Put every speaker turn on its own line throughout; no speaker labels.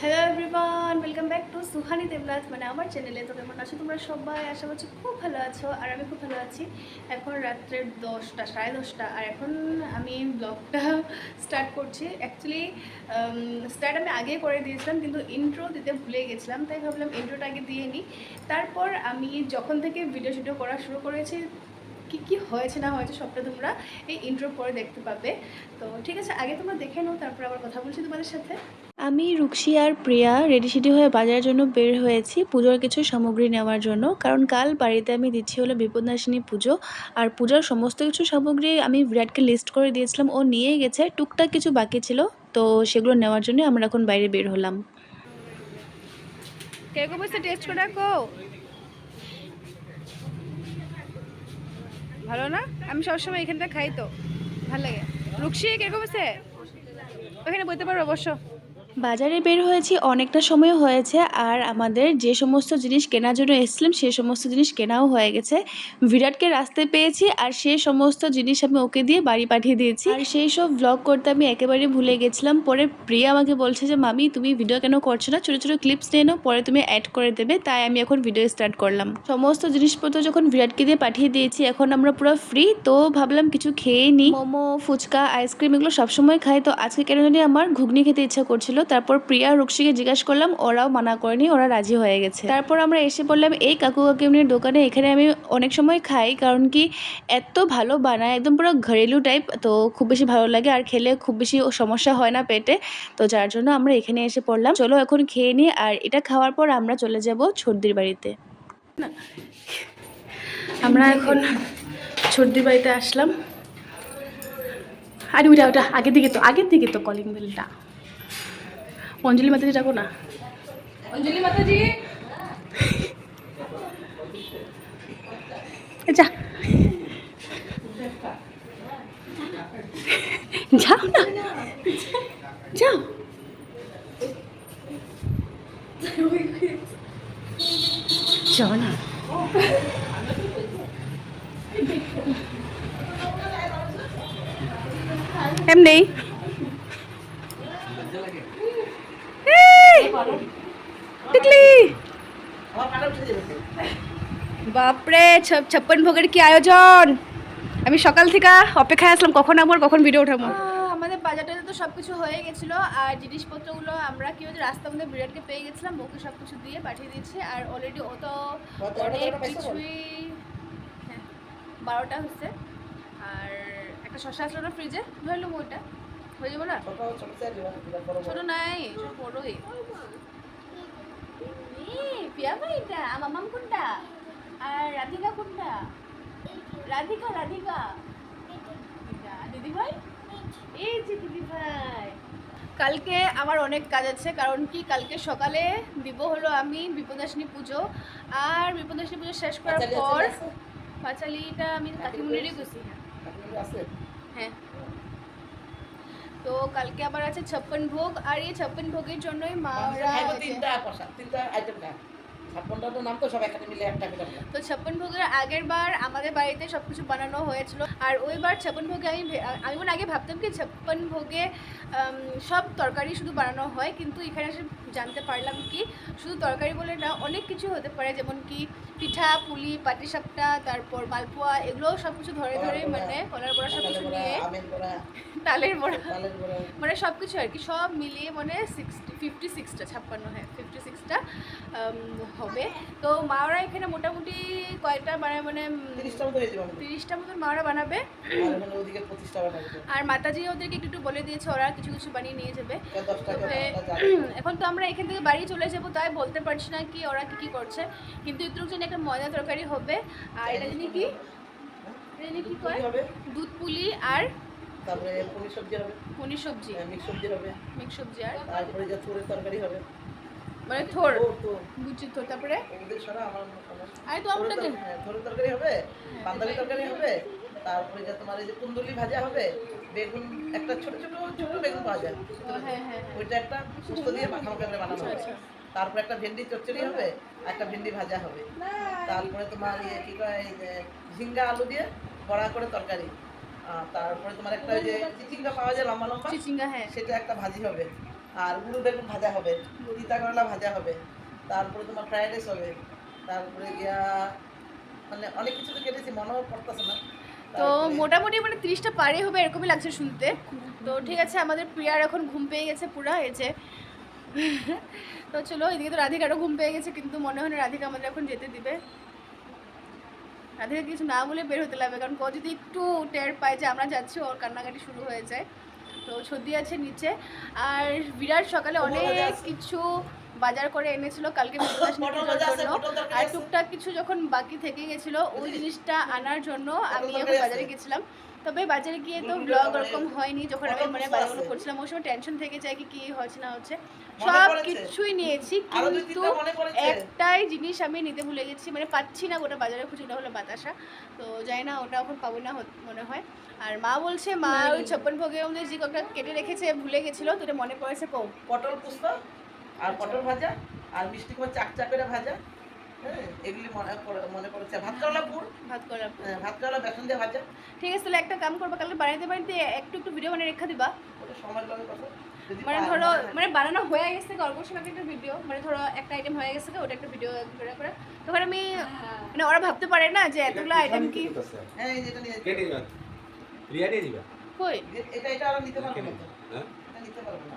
Hello everyone welcome back to Suhani Debnath মানে আমার চ্যানেলে তো কেমন আছো তোমরা সবাই? আশা করছি খুব ভালো আছো আর আমি খুব ভালো আছি। এখন রাত্রের দশটা, সাড়ে দশটা। আর এখন আমি ব্লগটা স্টার্ট করছি। অ্যাকচুয়ালি স্টার্ট আমি আগে করে দিয়েছিলাম, কিন্তু ইন্ট্রো দিতে ভুলে গেছিলাম, তাই ভাবলাম ইন্ট্রোটা আগে দিয়ে নিই তারপর আমি যখন থেকে ভিডিও শিডিও করা শুরু করেছি, কী কী হয়েছে না হয়েছে সবটা তোমরা এই ইন্ট্রো পরে দেখতে পাবে। তো ঠিক আছে, আগে তোমরা দেখে নাও, তারপর আবার কথা বলছি তোমাদের সাথে। আমি রুক্সি আর প্রিয়া রেডি সেডি হয়ে বাজারের জন্য বের হয়েছি পুজোর কিছু সামগ্রী নেওয়ার জন্য। কারণ কাল বাড়িতে আমি দিচ্ছি হলো বিপদনাশিনী পুজো। আর পূজার সমস্ত কিছু সামগ্রী আমি বিরাটকে লিস্ট করে দিয়েছিলাম। ও নিয়ে গেছে। টুকটাক কিছু বাকি ছিল। তো সেগুলো নেওয়ার জন্য আমরা এখন বাইরে বের হলাম। টেস্ট রাখো? ভালো না? আমি সবসময় এখানটা খাই তো। ভালো লাগে। রুক্সি কীরকম আছে ওখানে বলতে পারো অবশ্য বাজারে বের হয়েছি, অনেকটা সময় হয়েছে আর আমাদের যে সমস্ত জিনিস কেনার জন্য এসেছিলাম, সে সমস্ত জিনিস কেনাও হয়ে গেছে। বিরাটকে রাস্তায় পেয়েছি আর সেই সমস্ত জিনিস আমি ওকে দিয়ে বাড়ি পাঠিয়ে দিয়েছি। আর সেই সব ব্লগ করতে আমি একেবারে ভুলে গেছিলাম। পরে প্রিয়া আমাকে বলছে যে, মামি, তুমি ভিডিও কেন করছ না? ছোটো ছোটো ক্লিপস নিয়ে নাও, পরে তুমি অ্যাড করে দেবে। তাই আমি এখন ভিডিও স্টার্ট করলাম। সমস্ত জিনিসপত্র যখন বিরাটকে দিয়ে পাঠিয়ে দিয়েছি, এখন আমরা পুরো ফ্রি তো ভাবলাম কিছু খেয়ে নিই মোমো, ফুচকা আইসক্রিম এগুলো সবসময় খাই। তো আজকে কেন জানি আমার ঘুগনি খেতে ইচ্ছা করছিল। তারপর প্রিয়া রুক্সিকে জিজ্ঞাসা করলাম, ওরাও মানা করেনি, ওরা রাজি হয়ে গেছে। তারপর আমরা এসে পড়লাম এই কাকু কাকিমনির দোকানে এখানে আমি অনেক সময় খাই, কারণ কি এত ভালো বানায়, একদম পুরো ঘরেলু টাইপ তো খুব বেশি ভালো লাগে আর খেলে খুব বেশি সমস্যা হয় না পেটে। তো যার জন্য আমরা এখানে এসে পড়লাম। চলো এখন খেয়ে নিই আর এটা খাওয়ার পর আমরা চলে যাব ছর্দির বাড়িতে। আমরা এখন ছর্দির বাড়িতে আসলাম। আরে, ওইটা ওটা আগের দিকে তো, আগের দিকে তো কলিং বেলটা অঞ্জলি মাতাজি ডাকো না?
অঞ্জলি মাতাজি।
যা। যাও না। বাপরে ছাপ্পান ভোগের কি আয়োজন আমি সকাল থেকে অপেক্ষায় আসলাম কখন আমার কখন ভিডিও উঠাবো আমাদের বাজারটাতে তো সব কিছু হয়ে গেছিল আর জিনিসপত্রগুলো আমরা কি হচ্ছে রাস্তার মধ্যে বিরাটকে পেয়ে গেছিলাম ওকে সব কিছু দিয়ে পাঠিয়ে দিয়েছে আর অলরেডি ও তো অনেক কিছুই হ্যাঁ বারোটা হচ্ছে আর একটা শশা আসলো না ফ্রিজে ধরলাম ওইটা হয়ে যাব না ছোট নাই ছোট বড়ই পিয়া ভাইটা? আমার মাম কোনটা? আর রাধিকা কোনটা? রাধিকা রাধিকা। এটা, দিদি ভাই? এই যে দিদি ভাই। কালকে আমার অনেক কাজ আছে কারণ কি? কালকে সকালে দিব হলো আমি বিপদাসিনী পুজো। আর বিপদাসিনী পুজো শেষ করার পর পাঁচালিটা আমি কাকিমুনিরই গেছি তো কালকে আবার আছে ছাপ্পান ভোগ আর এই ছাপ্পান ভোগের জন্যই মারা
তিনটা তিনটা আইটেম তো সব একসাথে মিলে একটা করে
তো ছাপ্পান ভোগের আগের বার আমাদের বাড়িতে সবকিছু বানানো হয়েছিল আর ওইবার ছাপ্পান ভোগে আমি আমি মনে আগে ভাবতাম কি ছাপ্পান ভোগে সব তরকারি শুধু বানানো হয় কিন্তু এখানে এসে জানতে পারলাম কি শুধু তরকারি বলে না অনেক কিছু হতে পারে যেমন কি পিঠা পুলি পাটিসাপটা তারপর মালপোয়া এগুলোও সব কিছু ধরে ধরে মানে কলার বড়া সব কিছু নিয়ে তালের বড়া মানে সব কিছু আর কি সব মিলিয়ে মানে সিক্সটি ফিফটি সিক্সটা ছাপ্পান্ন হ্যাঁ ফিফটি সিক্সটা হবে তো মাওরা এখানে মোটামুটি কয়েকটা মানে মানে
হয়ে।
তিরিশটা মতন মাওরা বানাবে
আর পঁচিশটা বানাবো।
আর মাতাজি ওদেরকে একটু একটু বলে দিয়েছে ওরা কিছু কিছু বানিয়ে নিয়ে যাবে। এখন তো আমরা এখান থেকে বাড়ি চলে যাব তাই বলতে পারছি না কি ওরা কি কি করছে। কিন্তু একটু জন্য একটা ময়দা তরকারি হবে। আর এটা জানি কি? এটা কি কয়? দুধ পুলি আর
তারপরে পনির সবজি হবে,
পনির সবজি।
মিক্স সবজি হবে,
মিক্স সবজি আর
তারপরে যে থোড়ের তরকারি হবে।
মানে থোর? বুঝছি থোর। তারপরে?
আমার আমার-
আরে তো
হ্যাঁ, তরকারি হবে, বান্ধাকপি তরকারি হবে, তারপরে যে তোমার এই যে কুন্দুলি ভাজা হবে বেগুন একটা ছোট ছোট ছোট বেগুন পাওয়া যায়
হ্যাঁ হ্যাঁ হ্যাঁ।
ওইটা একটা সুস্থ দিয়ে মাখা মাখা করে বানানো হবে।
আচ্ছা।
তারপরে একটা ভেন্ডি চচ্চড়ি হবে একটা ভেন্ডি ভাজা হবে। তারপরে তোমার ইয়ে কি কয় এই যে ঝিঙ্গা আলু দিয়ে বড়া করে তরকারি। তারপরে তোমার একটা ওই যে চিচিঙ্গা পাওয়া যায় লম্বা লম্বা?
চিচিঙ্গা হ্যাঁ।
সেটা একটা ভাজি হবে। আর গুঁড়ো বেগুন ভাজা হবে তিতা করলা ভাজা হবে। তারপরে তোমার ফ্রাইড রাইস হবে। তারপরে গিয়া মানে অনেক কিছু তো কেটেছি মনেও পড়তেছে না।
তো মোটামুটি মানে তিরিশটা পারে হবে এরকমই লাগছে শুনতে। তো ঠিক আছে আমাদের প্রিয়ার এখন ঘুম পেয়ে গেছে পুরা এই যে। তো চলো এদিকে তো রাধিকারও ঘুম পেয়ে গেছে কিন্তু মনে হয় না রাধিকা আমাদের এখন যেতে দিবে। রাধিকা কিছু না বলে বের হতে লাগবে কারণ ও যদি একটু টের পায় যে আমরা যাচ্ছি ওর কান্নাকাটি শুরু হয়ে যায়। তো সর্দি আছে নিচে। আর বিরাট সকালে অনেক কিছু বাজার করে এনেছিল কালকে আর টুকটাক কিছু যখন বাকি থেকে গেছিল ওই জিনিসটা আনার জন্য আমি এখন বাজারে গেছিলাম। তবে বাজারে গিয়ে তো ব্লগ ওরকম হয়নি যখন আমি মানে বাজারগুলো করছিলাম ওই সময় টেনশন থেকে যায় কি কি হচ্ছে না হচ্ছে। সব কিছুই নিয়েছি কিন্তু? একটাই জিনিস আমি নিতে ভুলে গেছি মানে পাচ্ছি না গোটা বাজারে খুঁজে ওটা হলো বাতাসা। তো যাই না ওটা এখন পাবো না মনে হয়। আর মা বলছে মা ওই ছপ্পন ভোগের মধ্যে যে কটা কেটে রেখেছে ভুলে গেছিল তো এটা মনে পড়েছে কৌ
পটল পুস্ত? আর পটল ভাজা আর মিষ্টি কুমার চাক চাকেরা ভাজা হ্যাঁ এগুলি মনে মনে পড়েছে। পুর। হ্যাঁ, ভাত বেসন দিয়ে ভাজা।
ঠিক আছে তাহলে একটা কাম করবা কালকে একটু একটু ভিডিও বানিয়ে রেখা দিবা।
ওটা সময় লাগে কত
মানে ধরো
মানে
বানানো হয়ে গেছে থেকে অল্প সময় একটা ভিডিও মানে ধরো একটা আইটেম হয়ে গেছে ওটা একটা ভিডিও করে করে। তখন আমি মানে ওরা ভাবতে পারে না যে এতগুলো আইটেম কি?
হ্যাঁ এই যেটা নিয়ে
কে নিবা রিয়া নিয়ে নিবা
কই?
এটা এটা আর নিতে পারব না।
হ্যাঁ?
এটা নিতে পারব না।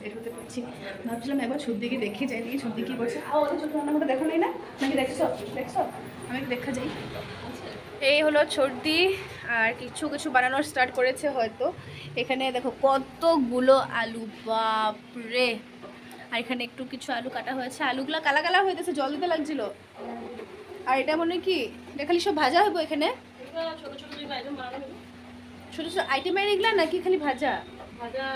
বের হতে পারছি ভাবছিলাম একবার ছুটিকে দেখে যাই দেখি ছুটি কি করছে ও ওদের ছোট রান্নাটা দেখো নাই না? নাকি দেখছ? দেখছ? আমি একটু দেখা যাই। এই হলো সর্দি আর কিছু কিছু বানানো স্টার্ট করেছে হয়তো। এখানে দেখো কতগুলো আলু বাপরে আর এখানে একটু কিছু আলু কাটা হয়েছে। আলুগুলো কালা কালা হয়েছে জল দিতে লাগছিল। আর এটা মনে হয় কি এটা খালি সব ভাজা হবে এখানে?
ছোট ছোট
ছোটো ছোটো আইটেমের এগুলা নাকি খালি ভাজা?
ভাজা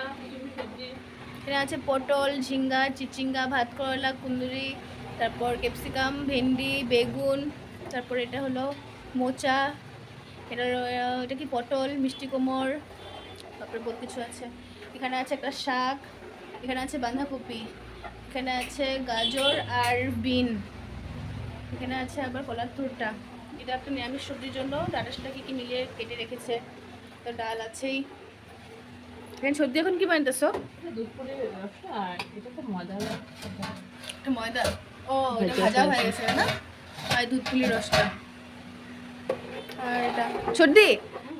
এখানে আছে পটল, ঝিঙ্গা, চিচিঙ্গা ভাত করলা কুন্দুরি, তারপর ক্যাপসিকাম, ভেন্ডি, বেগুন, তারপর এটা হলো মোচা, এটা এটা কি পটল, মিষ্টি কোমর, তারপরে বহুত কিছু আছে। এখানে আছে একটা শাক, এখানে আছে বাঁধাকপি, এখানে আছে গাজর আর বিন, এখানে আছে আবার কলার তুরটা এটা একটা নিরামিষ সবজির জন্য। ডাটার সাথে কী কী মিলিয়ে কেটে রেখেছে? তো ডাল আছেই। এখানে সর্দি এখন কি বানতেছো
দুধ পুরি রসটা এটা তো
একটা ময়দা। ও এটা ভাজা হয়ে গেছে না? আর দুধ রসটা। আর এটা। সর্দি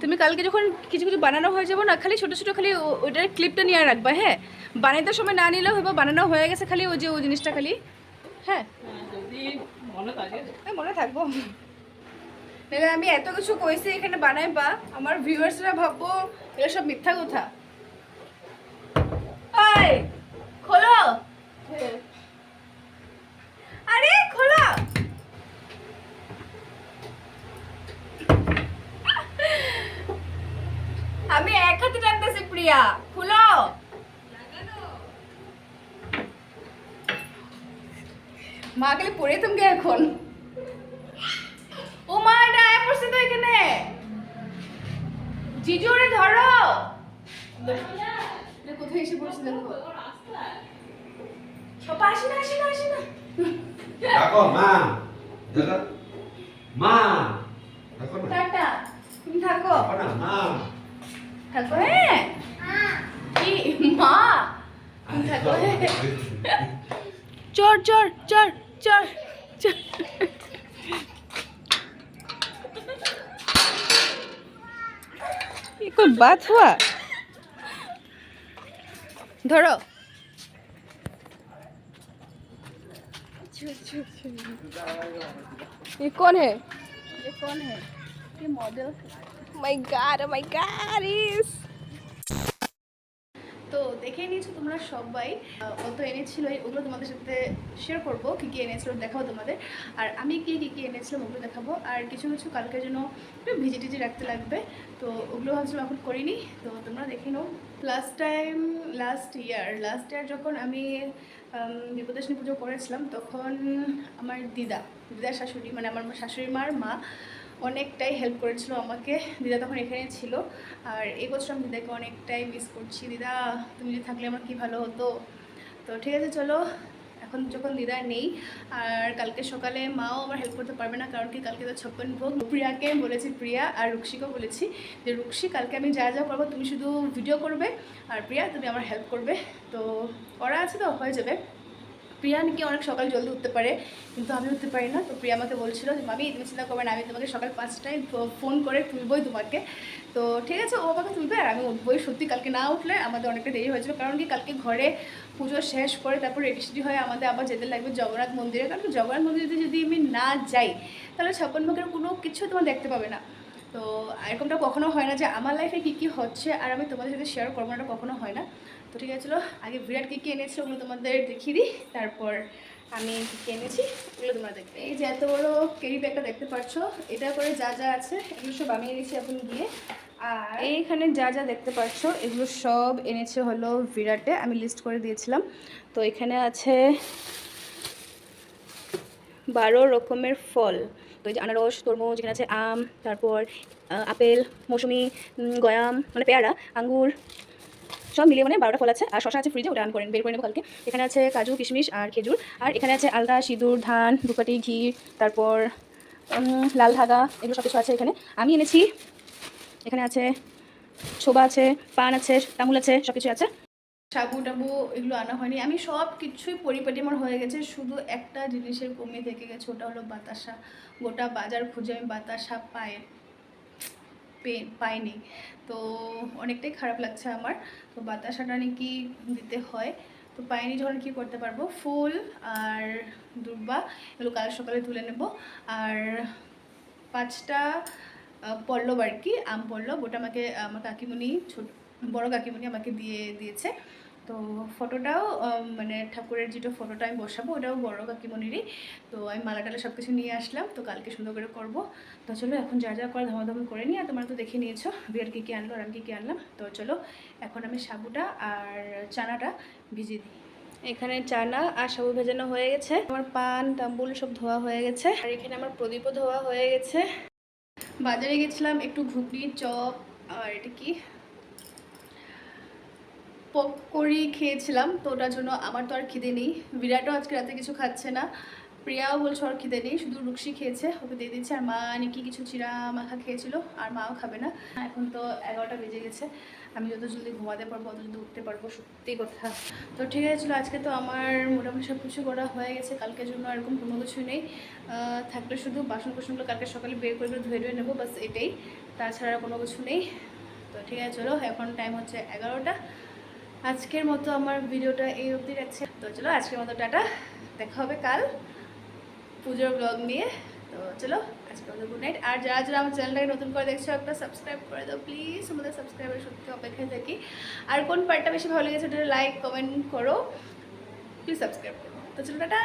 তুমি কালকে যখন কিছু কিছু বানানো হয়ে যাব না খালি ছোটো ছোটো খালি ওইটার ক্লিপটা নিয়ে রাখবা হ্যাঁ? বানাইতে সময় না নিলেও হবে বানানো হয়ে গেছে খালি ওই যে ওই জিনিসটা খালি হ্যাঁ?
মনে থাকে।
মনে থাকব। আমি এত কিছু কইছি এখানে বানাইবা। আমার ভিউয়ার্সরা ভাববো এগুলো সব মিথ্যা কথা। খোলো। আমি এক হাতে টানতেছি প্রিয়া। খুলো। মা পড়ে তুমি এখন ও মা এটা আয় পড়ছে তো এখানে জিজু ওরে ধরো এটা কোথায় এসে পড়ছে দেখো পাপা আসি না আসি না আসি না
দেখো মা দেখো মা দেখো না
টাটা তুমি থাকো
দেখো না মা
থাকো হ্যাঁ কি মা তুমি থাকো হ্যাঁ चोर चोर चोर चोर चोर ये कोई बात हुआ धरो ये कौन है ये कौन है ये model my god my god is নিয়েছো তোমরা সবাই অত এনেছিল ওগুলো তোমাদের সাথে শেয়ার করব কী কী এনেছিল দেখাবো তোমাদের। আর আমি কি কী কী এনেছিলাম ওগুলো দেখাবো। আর কিছু কিছু কালকের জন্য ভিজে টিজে রাখতে লাগবে তো ওগুলো ভাবছিলাম এখন করিনি তো তোমরা দেখে নাও। Last time last year last year যখন আমি উম, বিপদাসনী পুজো করেছিলাম তখন আমার দিদা দিদার শাশুড়ি মানে আমার শাশুড়ি মার মা অনেকটাই হেল্প করেছিল আমাকে। দিদা তখন এখানে ছিল। আর এই বছর আমি দিদাকে অনেকটাই মিস করছি। দিদা, তুমি যদি থাকলে আমার কি ভালো হতো? তো ঠিক আছে, চলো। এখন যখন দিদা নেই, আর কালকে সকালে মাও আমার হেল্প করতে পারবে না, কারণ কি কালকে তো ছপ্পন ভোগ। প্রিয়াকে বলেছি, প্রিয়া আর রুক্সিকেও বলেছি যে রুক্সি কালকে আমি যা যা করব, তুমি শুধু ভিডিও করবে, আর প্রিয়া, তুমি আমার হেল্প করবে। তো করা আছে তো, হয়ে যাবে। প্রিয়া নাকি অনেক সকাল জলদি উঠতে পারে, কিন্তু আমি উঠতে পারি না। তো প্রিয়া আমাকে বলছিল যে, মামি, তুমি চিন্তা করবে না, আমি তোমাকে সকাল পাঁচটায় ফোন করে তুলবই তোমাকে। তো ঠিক আছে, ও আমাকে তুলবে আর আমি উঠবোই। সত্যি কালকে না উঠলে আমাদের অনেকটা দেরি হয়েছিল, কারণ কি কালকে ঘরে পুজো শেষ করে তারপর রেডি সেডি হয়ে আমাদের আবার যেতে লাগবে জগন্নাথ মন্দিরে। কারণ জগন্নাথ মন্দিরে যদি আমি না যাই, তাহলে ছাপ্পন ভোগের কোনো কিছু তোমার দেখতে পাবে না। তো এরকমটা কখনো হয় না যে আমার লাইফে কী কী হচ্ছে আর আমি তোমাদের সাথে শেয়ার করব না কখনো হয় না। তো ঠিক আছে আগে বিরাট কী কী এনেছি ওগুলো তোমাদের দেখিয়ে দিই, তারপর আমি কী কী এনেছি ওগুলো তোমরা দেখবে। এই যে এত বড় কেরি ব্যাগটা দেখতে পাচ্ছ, এটা করে যা যা আছে এগুলো সব আমি এনেছি এখন গিয়ে। আর এইখানে যা যা দেখতে পাচ্ছ, এগুলো সব এনেছে হলো বিরাটে, আমি লিস্ট করে দিয়েছিলাম। তো এখানে আছে বারো রকমের ফল। তো এই যে আনারস, তরমুজ, এখানে আছে আম, তারপর আপেল, মৌসুমি গয়াম মানে পেয়ারা, আঙ্গুর, সব মিলিয়ে মানে বারোটা ফল আছে। আর শশা আছে ফ্রিজে ওটা আন করেন বের করে নেব কালকে। এখানে আছে কাজু, কিশমিশ আর খেজুর। আর এখানে আছে আলদা, সিঁদুর, ধান, দুপাটি, ঘি, তারপর লাল ধাগা, এগুলো সব কিছু আছে এখানে। আমি এনেছি, এখানে আছে ছোবা আছে, পান আছে, তামুল আছে, সব কিছু আছে। সাবু, টাবু, এগুলো আনা হয়নি। আমি সব কিছুই পরিপাটি আমার হয়ে গেছে, শুধু একটা জিনিসের কমে থেকে গেছে, ওটা হলো বাতাসা। গোটা বাজার খুঁজে আমি বাতাসা পাই পে- পাইনি। তো অনেকটাই খারাপ লাগছে আমার। তো বাতাসাটা নাকি দিতে হয়। তো পাইনি যখন কী করতে পারব? ফুল আর দুর্বা এগুলো কাল সকালে তুলে নেব। আর পাঁচটা পল্লব আর কি, আম পল্লব, ওটা আমাকে, আমার কাকিমণি ছোট, বড় কাকিমণি আমাকে দিয়ে দিয়েছে। তো ফটোটাও মানে ঠাকুরের যেটা ফটোটা আমি বসাবো ওটাও বড় কাকিমণিরই। তো আমি মালা টালা সব কিছু নিয়ে আসলাম তো কালকে সুন্দর করে করব। তো চলো এখন যা যা করে ধামাধামি করে নিই আর তোমরা তো দেখে নিয়েছো বিয়ের কী কী আনলো আর আমি কী কী আনলাম। তো চলো এখন আমি সাবুটা আর চানাটা ভিজিয়ে দিই। এখানে চানা আর সাবু ভেজানো হয়ে গেছে। আমার পান তাম্বুল সব ধোয়া হয়ে গেছে। আর এখানে আমার প্রদীপও ধোয়া হয়ে গেছে। বাজারে গেছিলাম একটু ঘুগনি চপ আর এটা কি? পকরি খেয়েছিলাম, তো ওটার জন্য আমার তো আর খিদে নেই। বিরাটও আজকে রাতে কিছু খাচ্ছে না। প্রিয়াও বলছে ওর খিদে নেই, শুধু রুক্সি খেয়েছে, ওকে দিয়ে দিচ্ছে। আর মা নাকি কিছু চিরা মাখা খেয়েছিল, আর মাও খাবে না। এখন তো এগারোটা বেজে গেছে, আমি যত জলদি ঘুমাতে পারব অত জলদি উঠতে পারব, সত্যি কথা। তো ঠিক আছে, চলো, আজকে তো আমার মোটামুটি সব কিছু করা হয়ে গেছে, কালকের জন্য এরকম কোনো কিছু নেই। থাকলে শুধু বাসন কোসনগুলো কালকে সকালে বের করে ধুয়ে ধুয়ে নেব বাস এটাই। তাছাড়া কোনো কিছু নেই। তো ঠিক আছে, চলো, এখন টাইম হচ্ছে এগারোটা। আজকের মতো আমার ভিডিওটা এই অবধি রাখছে। তো চলো, আজকের মতো টাটা। দেখা হবে কাল পুজোর ব্লগ নিয়ে। তো চলো আজকে মতো গুড নাইট আর যারা যারা আমার চ্যানেলটাকে নতুন করে দেখছ, একটা সাবস্ক্রাইব করে দাও। প্লিজ আমাদের সাবস্ক্রাইবার সত্যি অপেক্ষায় থাকি। আর কোন পার্টটা বেশি ভালো লেগেছে ওটা লাইক কমেন্ট করো। প্লিজ সাবস্ক্রাইব করো। তো চলো, টাটা!